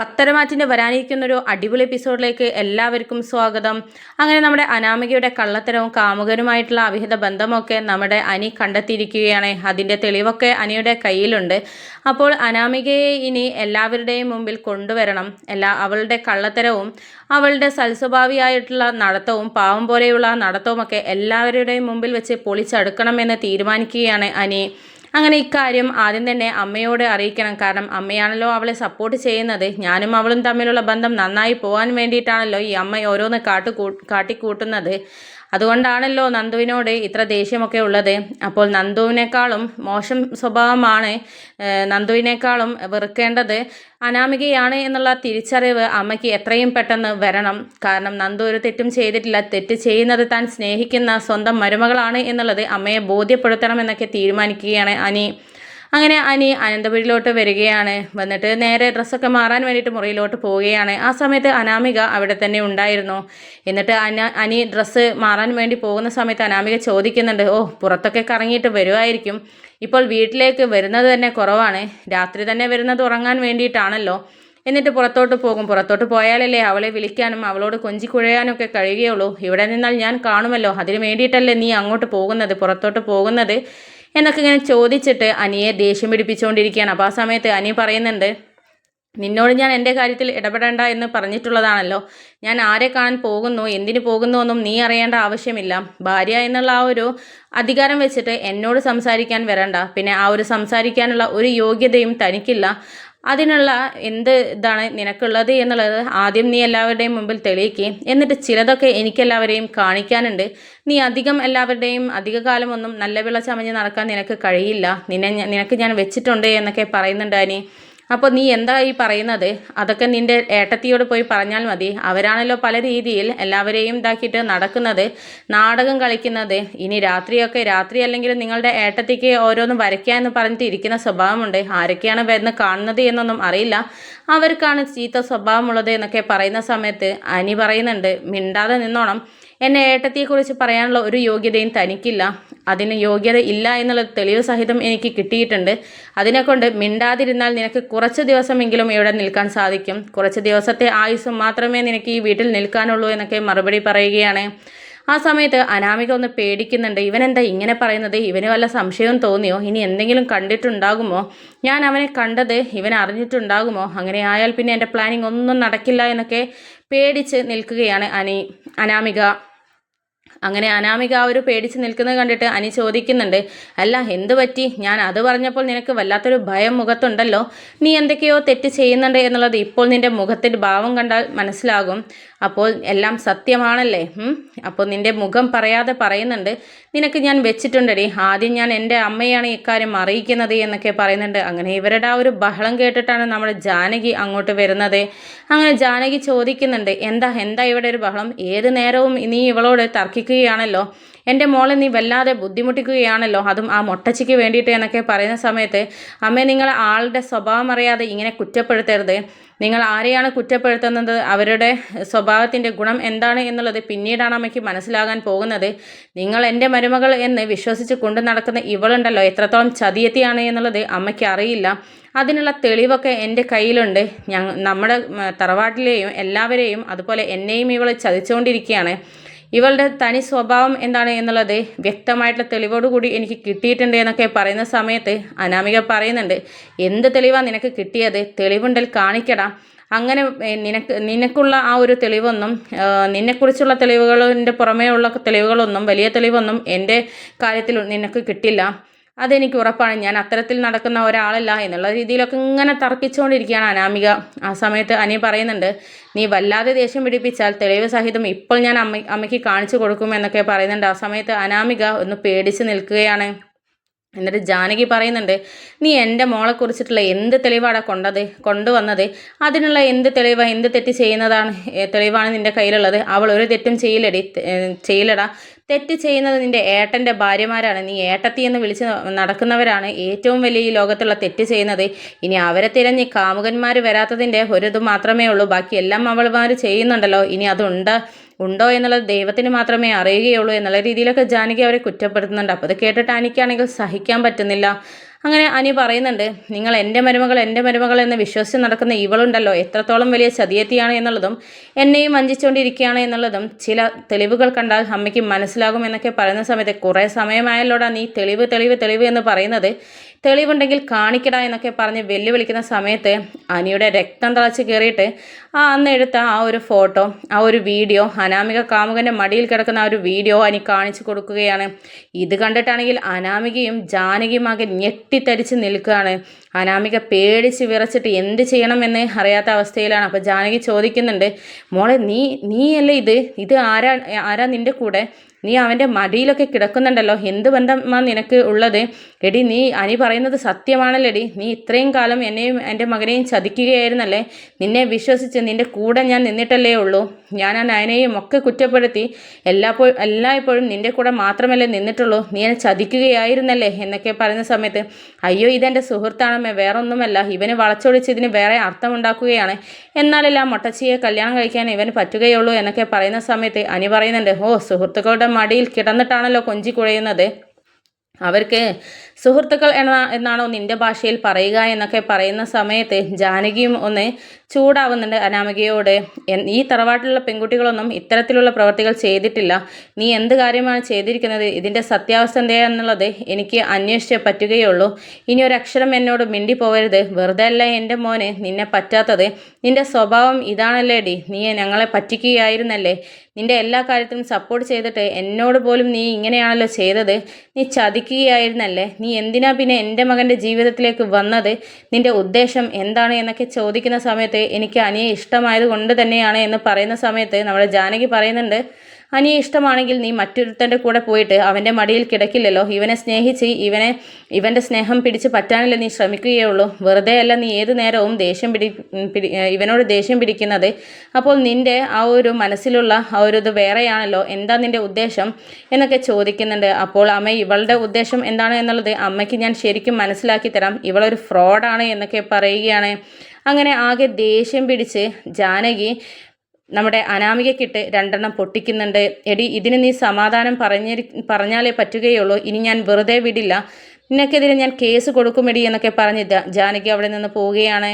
പത്തരമാറ്റിന്റെ വരാനിരിക്കുന്ന ഒരു അടിപൊളി എപ്പിസോഡിലേക്ക് എല്ലാവർക്കും സ്വാഗതം. അങ്ങനെ നമ്മുടെ അനാമികയുടെ കള്ളത്തരവും കാമുകനുമായിട്ടുള്ള അവിഹിത ബന്ധമൊക്കെ നമ്മുടെ അനി കണ്ടെത്തിയിരിക്കുകയാണ്. അതിന്റെ തെളിവൊക്കെ അനിയുടെ കയ്യിലുണ്ട്. അപ്പോൾ അനാമികയെ ഇനി എല്ലാവരുടെയും മുമ്പിൽ കൊണ്ടുവരണം. എല്ലാ അവളുടെ കള്ളത്തരവും അവളുടെ സൽസ്വഭാവിയായിട്ടുള്ള നടത്തവും പാവം പോലെയുള്ള നടത്തവുമൊക്കെ എല്ലാവരുടെയും മുമ്പിൽ വെച്ച് പൊളിച്ചടുക്കണമെന്ന് തീരുമാനിക്കുകയാണ് അനി. അങ്ങനെ ഇക്കാര്യം ആദ്യം തന്നെ അമ്മയോട് അറിയിക്കണം. കാരണം അമ്മയാണല്ലോ അവളെ സപ്പോർട്ട് ചെയ്യുന്നത്. ഞാനും അവളും തമ്മിലുള്ള ബന്ധം നന്നായി പോകാൻ വേണ്ടിയിട്ടാണല്ലോ ഈ അമ്മ ഓരോന്ന് കാട്ടു കാട്ടിക്കൂട്ടുന്നത്. അതുകൊണ്ടാണല്ലോ നന്ദുവിനോട് ഇത്ര ദേഷ്യമൊക്കെ ഉള്ളത്. അപ്പോൾ നന്ദുവിനേക്കാളും മോശം സ്വഭാവമാണ് നന്ദുവിനേക്കാളും വെറുക്കേണ്ടത് അനാമികയാണ് എന്നുള്ള തിരിച്ചറിവ് അമ്മയ്ക്ക് എത്രയും പെട്ടെന്ന് വരണം. കാരണം നന്ദു ഒരു തെറ്റും ചെയ്തിട്ടില്ല. തെറ്റ് ചെയ്യുന്നത് താൻ സ്നേഹിക്കുന്ന സ്വന്തം മരുമകളാണ് എന്നുള്ളത് അമ്മയെ ബോധ്യപ്പെടുത്തണമെന്നൊക്കെ തീരുമാനിക്കുകയാണ് അനി. അങ്ങനെ അനി അനന്തപുരിയിലോട്ട് വരികയാണ്. വന്നിട്ട് നേരെ ഡ്രസ്സൊക്കെ മാറാൻ വേണ്ടിയിട്ട് മുറിയിലോട്ട് പോവുകയാണ്. ആ സമയത്ത് അനാമിക അവിടെ തന്നെ ഉണ്ടായിരുന്നു. എന്നിട്ട് അന അനി ഡ്രസ്സ് മാറാൻ വേണ്ടി പോകുന്ന സമയത്ത് അനാമിക ചോദിക്കുന്നുണ്ട് ഓ പുറത്തൊക്കെ കറങ്ങിയിട്ട് വരുമായിരിക്കും ഇപ്പോൾ വീട്ടിലേക്ക് വരുന്നത് തന്നെ കുറവാണ്. രാത്രി തന്നെ വരുന്നത് ഉറങ്ങാൻ വേണ്ടിയിട്ടാണല്ലോ. എന്നിട്ട് പുറത്തോട്ട് പോകും. പുറത്തോട്ട് പോയാലല്ലേ അവളെ വിളിക്കാനും അവളോട് കൊഞ്ചി കുഴയാനും ഒക്കെ കഴിയുകയുള്ളൂ. ഇവിടെ നിന്നാൽ ഞാൻ കാണുമല്ലോ. അതിന് വേണ്ടിയിട്ടല്ലേ നീ അങ്ങോട്ട് പോകുന്നത് പുറത്തോട്ട് പോകുന്നത്? എന്നൊക്കെ ഇങ്ങനെ ചോദിച്ചിട്ട് അനിയെ ദേഷ്യം പിടിപ്പിച്ചുകൊണ്ടിരിക്കുകയാണ്. അപ്പോൾ ആ സമയത്ത് അനി പറയുന്നുണ്ട് നിന്നോട് ഞാൻ എന്റെ കാര്യത്തിൽ ഇടപെടേണ്ട എന്ന് പറഞ്ഞിട്ടുള്ളതാണല്ലോ. ഞാൻ ആരെ കാണാൻ പോകുന്നു എന്തിനു പോകുന്നു എന്നും നീ അറിയേണ്ട ആവശ്യമില്ല. ഭാര്യ എന്നുള്ള ആ ഒരു അധികാരം വെച്ചിട്ട് എന്നോട് സംസാരിക്കാൻ വരണ്ട. പിന്നെ ആ ഒരു സംസാരിക്കാനുള്ള ഒരു യോഗ്യതയും തനിക്കില്ല. അതിനുള്ള എന്ത് ഇതാണ് നിനക്കുള്ളത് എന്നുള്ളത് ആദ്യം നീ എല്ലാവരുടെയും മുമ്പിൽ തെളിയിക്കുകയും എന്നിട്ട് ചിലതൊക്കെ എനിക്കെല്ലാവരെയും കാണിക്കാനുണ്ട്. നീ അധികം എല്ലാവരുടെയും അധിക കാലമൊന്നും നല്ല വിള ചമഞ്ഞ് നടക്കാൻ നിനക്ക് കഴിയില്ല. നിന്നെ നിനക്ക് ഞാൻ വെച്ചിട്ടുണ്ട് എന്നൊക്കെ പറയുന്നുണ്ട് അനി. അപ്പോൾ നീ എന്താ ഈ പറയുന്നത്? അതൊക്കെ നിന്റെ ഏട്ടത്തിയോട് പോയി പറഞ്ഞാൽ മതി. അവരാണല്ലോ പല രീതിയിൽ എല്ലാവരെയും ഇതാക്കിയിട്ട് നടക്കുന്നത് നാടകം കളിക്കുന്നത്. ഇനി രാത്രിയൊക്കെ രാത്രി അല്ലെങ്കിൽ നിങ്ങളുടെ ഏട്ടത്തിക്ക് ഓരോന്നും വരയ്ക്കുക എന്ന് പറഞ്ഞിട്ട് ഇരിക്കുന്ന സ്വഭാവമുണ്ട്. ആരൊക്കെയാണ് വരുന്ന കാണുന്നത് എന്നൊന്നും അറിയില്ല. അവർക്കാണ് ചീത്ത സ്വഭാവമുള്ളത് എന്നൊക്കെ പറയുന്ന സമയത്ത് അനി പറയുന്നുണ്ട് മിണ്ടാതെ നിന്നോണം. എന്നെ ഏട്ടത്തെക്കുറിച്ച് പറയാനുള്ള ഒരു യോഗ്യതയും തനിക്കില്ല. അതിന് യോഗ്യത ഇല്ല എന്നുള്ള തെളിവ് സഹിതം എനിക്ക് കിട്ടിയിട്ടുണ്ട്. അതിനെക്കൊണ്ട് മിണ്ടാതിരുന്നാൽ നിനക്ക് കുറച്ച് ദിവസമെങ്കിലും ഇവിടെ നിൽക്കാൻ സാധിക്കും. കുറച്ച് ദിവസത്തെ ആയുസ്സും മാത്രമേ നിനക്ക് ഈ വീട്ടിൽ നിൽക്കാനുള്ളൂ എന്നൊക്കെ മറുപടി പറയുകയാണ്. ആ സമയത്ത് അനാമിക ഒന്ന് പേടിക്കുന്നുണ്ട്. ഇവനെന്താ ഇങ്ങനെ പറയുന്നത്? ഇവന് വല്ല സംശയവും തോന്നിയോ? ഇനി എന്തെങ്കിലും കണ്ടിട്ടുണ്ടാകുമോ? ഞാൻ അവനെ കണ്ടത് ഇവൻ അറിഞ്ഞിട്ടുണ്ടാകുമോ? അങ്ങനെ ആയാൽ പിന്നെ എന്റെ പ്ലാനിങ് ഒന്നും നടക്കില്ല എന്നൊക്കെ പേടിച്ച് നിൽക്കുകയാണ് അനി അനാമിക. അങ്ങനെ അനാമിക ആ ഒരു പേടിച്ച് നിൽക്കുന്നത് കണ്ടിട്ട് അനി ചോദിക്കുന്നുണ്ട് അല്ല എന്ത് പറ്റി? ഞാൻ അത് പറഞ്ഞപ്പോൾ നിനക്ക് വല്ലാത്തൊരു ഭയം മുഖത്തുണ്ടല്ലോ. നീ എന്തൊക്കെയോ തെറ്റ് ചെയ്യുന്നുണ്ട് എന്നുള്ളത് ഇപ്പോൾ നിന്റെ മുഖത്തിന്റെ ഭാവം കണ്ടാൽ മനസ്സിലാകും. അപ്പോൾ എല്ലാം സത്യമാണല്ലേ? അപ്പോൾ നിന്റെ മുഖം പറയാതെ പറയുന്നുണ്ട് നിനക്ക് ഞാൻ വെച്ചിട്ടുണ്ടടി. ആദ്യം ഞാൻ എന്റെ അമ്മയാണ് ഇക്കാര്യം അറിയിക്കുന്നത് എന്നൊക്കെ പറയുന്നുണ്ട്. അങ്ങനെ ഇവരുടെ ആ ഒരു ബഹളം കേട്ടിട്ടാണ് നമ്മുടെ ജാനകി അങ്ങോട്ട് വരുന്നത്. അങ്ങനെ ജാനകി ചോദിക്കുന്നുണ്ട് എന്താ എന്താ ഇവിടെ ഒരു ബഹളം? ഏത് നേരവും നീ ഇവളോട് തർക്കിക്കുകയാണല്ലോ എന്റെ മോളെ നീ വല്ലാതെ ബുദ്ധിമുട്ടിക്കുകയാണല്ലോ. അതും ആ മൊട്ടച്ചിക്ക് വേണ്ടിയിട്ട് എന്നൊക്കെ പറയുന്ന സമയത്ത് അമ്മേ നിങ്ങൾ ആളുടെ സ്വഭാവം അറിയാതെ ഇങ്ങനെ കുറ്റപ്പെടുത്തരുത്. നിങ്ങൾ ആരെയാണ് കുറ്റപ്പെടുത്തുന്നത്? അവരുടെ സ്വഭാവത്തിന്റെ ഗുണം എന്താണ് എന്നുള്ളത് പിന്നീടാണ് അമ്മയ്ക്ക് മനസ്സിലാകാൻ പോകുന്നത്. നിങ്ങൾ എന്റെ മരുമകൾ എന്ന് വിശ്വസിച്ച് കൊണ്ടു നടക്കുന്ന ഇവളുണ്ടല്ലോ. എത്രത്തോളം ചതിയെത്തിയാണ് എന്നുള്ളത് അമ്മയ്ക്ക് അറിയില്ല. അതിനുള്ള തെളിവൊക്കെ എന്റെ കയ്യിലുണ്ട്. ഞങ്ങൾ നമ്മുടെ തറവാട്ടിലെയും എല്ലാവരെയും അതുപോലെ എന്നെയും ഇവൾ ചതിച്ചുകൊണ്ടിരിക്കുകയാണ്. ഇവളുടെ തനി സ്വഭാവം എന്താണ് എന്നുള്ളത് വ്യക്തമായിട്ടുള്ള തെളിവോടുകൂടി എനിക്ക് കിട്ടിയിട്ടുണ്ട് എന്നൊക്കെ പറയുന്ന സമയത്ത് അനാമിക പറയുന്നുണ്ട് എന്ത് തെളിവാണ് നിനക്ക് കിട്ടിയത്? തെളിവുണ്ടൽ കാണിക്കടാ. അങ്ങനെ നിനക്ക് നിനക്കുള്ള ആ ഒരു തെളിവൊന്നും നിന്നെക്കുറിച്ചുള്ള തെളിവുകളിന്റെ പുറമേ ഉള്ള തെളിവുകളൊന്നും വലിയ തെളിവൊന്നും എന്റെ കാര്യത്തിൽ നിനക്ക് കിട്ടില്ല. അതെനിക്ക് ഉറപ്പാണ്. ഞാൻ അത്തരത്തിൽ നടക്കുന്ന ഒരാളല്ല എന്നുള്ള രീതിയിലൊക്കെ ഇങ്ങനെ തർക്കിച്ചുകൊണ്ടിരിക്കുകയാണ് അനാമിക. ആ സമയത്ത് അനി പറയുന്നുണ്ട് നീ വല്ലാതെ ദേഷ്യം പിടിപ്പിച്ചാൽ തെളിവ് സഹിതം ഇപ്പോൾ ഞാൻ അമ്മ അമ്മയ്ക്ക് കാണിച്ചു കൊടുക്കും എന്നൊക്കെ പറയുന്നുണ്ട്. ആ സമയത്ത് അനാമിക ഒന്ന് പേടിച്ച് നിൽക്കുകയാണ്. എന്നിട്ട് ജാനകി പറയുന്നുണ്ട് നീ എന്റെ മോളെ കുറിച്ചിട്ടുള്ള എന്ത് തെളിവാണ് കൊണ്ടത് കൊണ്ടുവന്നത്? അതിനുള്ള എന്ത് തെളിവാണ് എന്ത് തെറ്റ് ചെയ്യുന്നതാണ് തെളിവാണ് നിന്റെ കയ്യിലുള്ളത്? അവൾ ഒരു തെറ്റും ചെയ്യില്ലടി ചെയ്യില്ലടാ. തെറ്റ് ചെയ്യുന്നത് നിന്റെ ഏട്ടന്റെ ഭാര്യമാരാണ്. നീ ഏട്ടത്തി എന്ന് വിളിച്ച് നടക്കുന്നവരാണ് ഏറ്റവും വലിയ ഈ ലോകത്തുള്ള തെറ്റ് ചെയ്യുന്നത്. ഇനി അവരെ തിരഞ്ഞ് കാമുകന്മാർ വരാത്തതിന്റെ ഒരു മാത്രമേ ഉള്ളൂ. ബാക്കി എല്ലാം അവൾമാർ ചെയ്യുന്നുണ്ടല്ലോ. ഇനി അതുണ്ട് ഉണ്ടോ എന്നുള്ളത് ദൈവത്തിന് മാത്രമേ അറിയുകയുള്ളൂ എന്നുള്ള രീതിയിലൊക്കെ ജാനകി അവരെ കുറ്റപ്പെടുത്തുന്നുണ്ട്. അപ്പോൾ അത് കേട്ടിട്ട് അനിക്കാണെങ്കിൽ സഹിക്കാൻ പറ്റുന്നില്ല. അങ്ങനെ അനി പറയുന്നുണ്ട് നിങ്ങൾ എന്റെ മരുമകൾ എന്റെ മരുമകൾ എന്ന് വിശ്വസിച്ച് നടക്കുന്ന ഇവളുണ്ടല്ലോ. എത്രത്തോളം വലിയ ചതിയെത്തിയാണ് എന്നുള്ളതും എന്നെയും വഞ്ചിച്ചുകൊണ്ടിരിക്കുകയാണ് എന്നുള്ളതും ചില തെളിവുകൾ കണ്ടാൽ അമ്മയ്ക്ക് മനസ്സിലാകും എന്നൊക്കെ പറയുന്ന സമയത്ത് കുറേ സമയമായല്ലോടാ നീ തെളിവ് തെളിവ് തെളിവ് എന്ന് പറയുന്നത്. തെളിവുണ്ടെങ്കിൽ കാണിക്കടാ എന്നൊക്കെ പറഞ്ഞ് വെല്ലുവിളിക്കുന്ന സമയത്ത് അനിയുടെ രക്തം തിളച്ച് കയറിയിട്ട് ആ അന്ന് എടുത്ത ആ ഒരു ഫോട്ടോ ആ ഒരു വീഡിയോ അനാമിക കാമുകന്റെ മടിയിൽ കിടക്കുന്ന ആ ഒരു വീഡിയോ അനി കാണിച്ചു കൊടുക്കുകയാണ്. ഇത് കണ്ടിട്ടാണെങ്കിൽ അനാമികയും ജാനകിയും ആകെ ഞെട്ടിത്തരിച്ച് നിൽക്കുകയാണ്. അനാമിക പേടിച്ച് വിറച്ചിട്ട് എന്ത് ചെയ്യണമെന്ന് അറിയാത്ത അവസ്ഥയിലാണ്. അപ്പോൾ ജാനകി ചോദിക്കുന്നുണ്ട് മോളെ നീ നീയല്ലേ ഇത്? ഇത് ആരാ ആരാ നിന്റെ കൂടെ? നീ അവന്റെ മടിയിലൊക്കെ കിടക്കുന്നുണ്ടല്ലോ. എന്ത് ബന്ധമാണ് നിനക്ക് ഉള്ളത്? എടി നീ അനി പറയുന്നത് സത്യമാണല്ലേടി. നീ ഇത്രയും കാലം എന്നെയും എന്റെ മകനെയും ചതിക്കുകയായിരുന്നല്ലേ? നിന്നെ വിശ്വസിച്ച് നിന്റെ കൂടെ ഞാൻ നിന്നിട്ടല്ലേ ഉള്ളൂ. ഞാൻ ആ നയനെയും ഒക്കെ കുറ്റപ്പെടുത്തി എല്ലാപ്പോ എല്ലായ്പ്പോഴും നിന്റെ കൂടെ മാത്രമല്ലേ നിന്നിട്ടുള്ളൂ. നീ എന്നെ ചതിക്കുകയായിരുന്നല്ലേ എന്നൊക്കെ പറയുന്ന സമയത്ത് അയ്യോ ഇതെന്റെ സുഹൃത്താണമ്മേ വേറൊന്നുമല്ല. ഇവന് വളച്ചൊടിച്ച് ഇതിന് വേറെ അർത്ഥമുണ്ടാക്കുകയാണ്. എന്നാലല്ല മൊട്ടച്ചിയെ കല്യാണം കഴിക്കാൻ ഇവന് പറ്റുകയുള്ളൂ എന്നൊക്കെ പറയുന്ന സമയത്ത് അനി പറയുന്നുണ്ട് ഓ സുഹൃത്തുക്കളുടെ മടിയിൽ കിടന്നിട്ടാണല്ലോ കൊഞ്ചി കുഴയുന്നത്. അവർക്ക് സുഹൃത്തുക്കൾ എന്ന എന്നാണോ നിന്റെ ഭാഷയിൽ പറയുക എന്നൊക്കെ പറയുന്ന സമയത്ത് ജാനകിയും ഒന്ന് ചൂടാവുന്നുണ്ട് അനാമികയോട്. ഈ തറവാട്ടിലുള്ള പെൺകുട്ടികളൊന്നും ഇത്തരത്തിലുള്ള പ്രവർത്തികൾ ചെയ്തിട്ടില്ല. നീ എന്ത് കാര്യമാണ് ചെയ്തിരിക്കുന്നത്? ഇതിന്റെ സത്യാവസ്ഥ എന്താണെന്നുള്ളത് എനിക്ക് അന്വേഷിച്ചേ പറ്റുകയുള്ളൂ. ഇനി ഒരു അക്ഷരം എന്നോട് മിണ്ടി പോകരുത് വെറുതെ അല്ല എന്റെ മോനെ നിന്നെ പറ്റാത്തത്. നിന്റെ സ്വഭാവം ഇതാണല്ലേടി. നീ ഞങ്ങളെ പറ്റിക്കുകയായിരുന്നല്ലേ. നിന്റെ എല്ലാ കാര്യത്തിലും സപ്പോർട്ട് ചെയ്തിട്ട് എന്നോട് പോലും നീ ഇങ്ങനെയാണല്ലോ ചെയ്തത്. നീ ചതിക്കുകയായിരുന്നല്ലേ. നീ എന്തിനാ പിന്നെ എന്റെ മകന്റെ ജീവിതത്തിലേക്ക് വന്നത്? നിന്റെ ഉദ്ദേശം എന്താണ് എന്നൊക്കെ ചോദിക്കുന്ന സമയത്ത് എനിക്ക് അനിയെ ഇഷ്ടമായത് കൊണ്ട് തന്നെയാണ് എന്ന് പറയുന്ന സമയത്ത് നമ്മുടെ ജാനകി പറയുന്നുണ്ട് അനിയെ ഇഷ്ടമാണെങ്കിൽ നീ മറ്റൊരുത്തന്റെ കൂടെ പോയിട്ട് അവന്റെ മടിയിൽ കിടക്കില്ലല്ലോ. ഇവനെ സ്നേഹിച്ച് ഇവനെ ഇവന്റെ സ്നേഹം പിടിച്ച് പറ്റാനല്ലേ നീ ശ്രമിക്കുകയുള്ളൂ. വെറുതെ അല്ല നീ ഏത് നേരവും ദേഷ്യം പിടി ഇവനോട് ദേഷ്യം പിടിക്കുന്നത്. അപ്പോൾ നിന്റെ ആ ഒരു മനസ്സിലുള്ള ആ ഒരു ഇത് വേറെയാണല്ലോ. എന്താ നിന്റെ ഉദ്ദേശം എന്നൊക്കെ ചോദിക്കുന്നുണ്ട്. അപ്പോൾ അമ്മ ഇവളുടെ ഉദ്ദേശം എന്താണ് എന്നുള്ളത് അമ്മയ്ക്ക് ഞാൻ ശരിക്കും മനസ്സിലാക്കി തരാം. ഇവളൊരു ഫ്രോഡാണ് എന്നൊക്കെ പറയുകയാണ്. അങ്ങനെ ആകെ ദേഷ്യം പിടിച്ച് ജാനകി നമ്മുടെ അനാമികക്കിട്ട് രണ്ടെണ്ണം പൊട്ടിക്കുന്നുണ്ട്. എടി ഇതിന് നീ സമാധാനം പറഞ്ഞ പറഞ്ഞാലേ പറ്റുകയുള്ളൂ. ഇനി ഞാൻ വെറുതെ വിടില്ല. നിനക്കെതിരെ ഞാൻ കേസ് കൊടുക്കും എടി എന്നൊക്കെ പറഞ്ഞിട്ട് ജാനകി അവിടെ നിന്ന് പോവുകയാണ്.